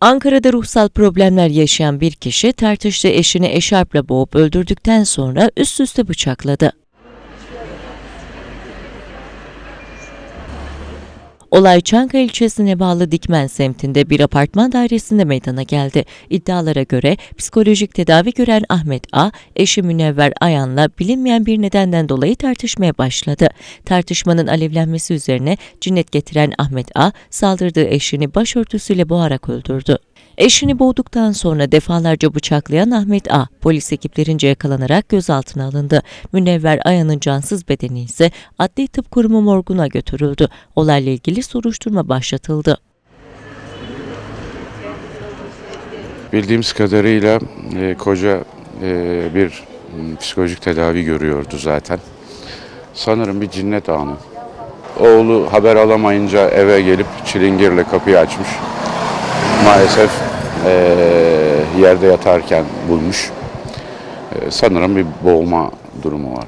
Ankara'da ruhsal problemler yaşayan bir kişi tartıştığı eşini eşarpla boğup öldürdükten sonra üst üste bıçakladı. Olay Çankaya ilçesine bağlı Dikmen semtinde bir apartman dairesinde meydana geldi. İddialara göre psikolojik tedavi gören Ahmet A, eşi Münevver Ayan'la bilinmeyen bir nedenden dolayı tartışmaya başladı. Tartışmanın alevlenmesi üzerine cinnet getiren Ahmet A, saldırdığı eşini başörtüsüyle boğarak öldürdü. Eşini boğduktan sonra defalarca bıçaklayan Ahmet A, polis ekiplerince yakalanarak gözaltına alındı. Münevver Ayan'ın cansız bedeni ise Adli Tıp Kurumu morguna götürüldü. Olayla ilgili soruşturma başlatıldı. Bildiğimiz kadarıyla e, koca e, bir psikolojik tedavi görüyordu zaten. Sanırım bir cinnet anı. Oğlu haber alamayınca eve gelip çilingirle kapıyı açmış. Maalesef e, yerde yatarken bulmuş. E, sanırım bir boğulma durumu var.